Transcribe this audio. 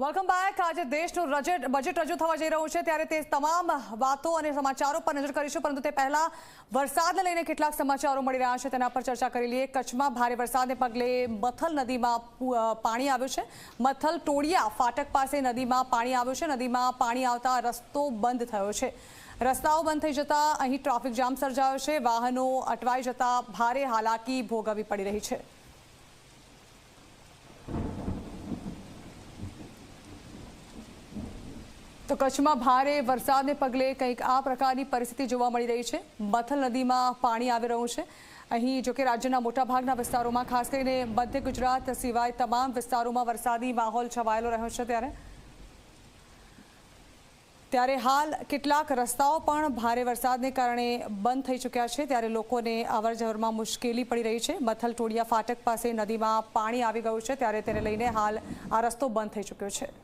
Welcome back આજે દેશનું budget રજૂ થવા જઈ રહ્યું છે. ત્યારે તે તમામ વાતો અને સમાચારો પર નજર કરીશું. પરંતુ તે પહેલા વરસાદને લઈને કેટલાક સમાચારો મળી રહ્યા છે. તેના પર ચર્ચા કરી લઈએ. કચ્છમાં ભારે વરસાદને પગલે મથલ નદીમાં પાણી આવ્યું છે. મથલ ટોળિયા ફાટક પાસે નદીમાં પાણી આવ્યું છે. નદીમાં પાણી આવતા રસ્તો બંધ થયો છે. રસ્તાઓ બંધ થઈ જતા અહીં ટ્રાફિક જામ સર્જાયો છે. વાહનો અટવાઈ જતા ભારે હાલાકી ભોગવવી પડી રહી છે. તો કચ્છમાં ભારે વરસાદને પગલે કંઈક આ પ્રકારની પરિસ્થિતિ જોવા મળી રહી છે. મથલ નદીમાં પાણી આવી રહ્યું છે. અહીં જો કે રાજ્યના મોટાભાગના વિસ્તારોમાં, ખાસ કરીને મધ્ય ગુજરાત સિવાય તમામ વિસ્તારોમાં વરસાદી માહોલ છવાયેલો રહ્યો છે ત્યારે. ત્યારે હાલ કેટલાક રસ્તાઓ પણ ભારે વરસાદને કારણે બંધ થઈ ચૂક્યા છે. ત્યારે લોકોને અવરજવરમાં મુશ્કેલી પડી રહી છે. મથલ ટોળિયા ફાટક પાસે નદીમાં પાણી આવી ગયું છે. ત્યારે તેને લઈને હાલ આ રસ્તો બંધ થઈ ચૂક્યો છે.